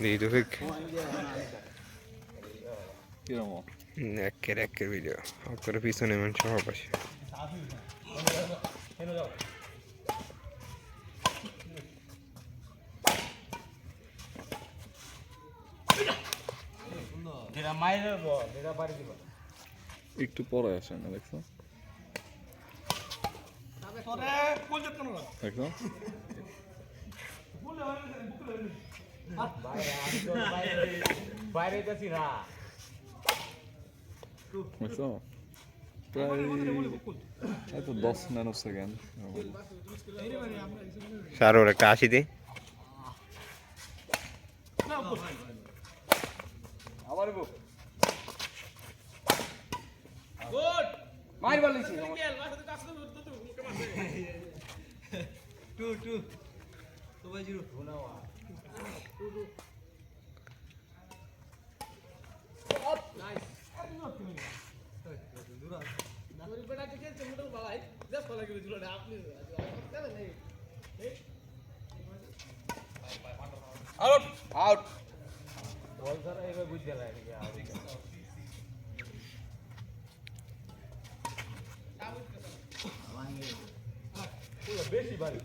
দেখি তো ঠিক কীরকম একের একের ভিডিও করে পিছনে মানুষ সব আসে একটু পরে আসে না দেখছ দেখছ? বাইরে দশ ন্যানো সেকেন্ড সারোর একটা আশি দি মায়ের বলিছি two two two by zero out ball sir এবার বুঝতে লাগে বেশি লেফট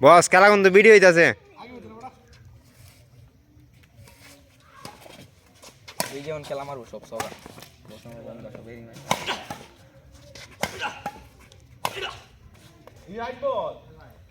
বস খেলা কিন্তু ভিডিও হইতাছে। এই যেমন খেলা মারবো সব সবার কল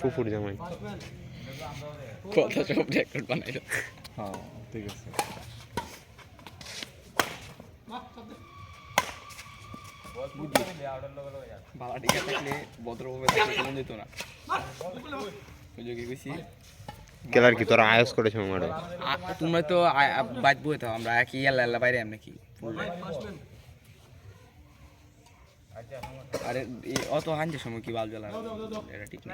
ফুফুর জামাই। কথা সব রেকর্ড বানাইলো হ্যাঁ ঠিক আছে। বালা টিকা থাকলে ভদ্রভাবে থাকলে কোনো দিত না। ওই যে কি কেলার কি তোরা আয়স করেছে মামারে আ- তোমরা তো বাইত বই তো আমরা কি ইয়াল্লা ইয়াল্লা বাইরে আমরা কি? আরে অত হাঞ্জের সময় কি বাল জ্বালা এটা ঠিক না।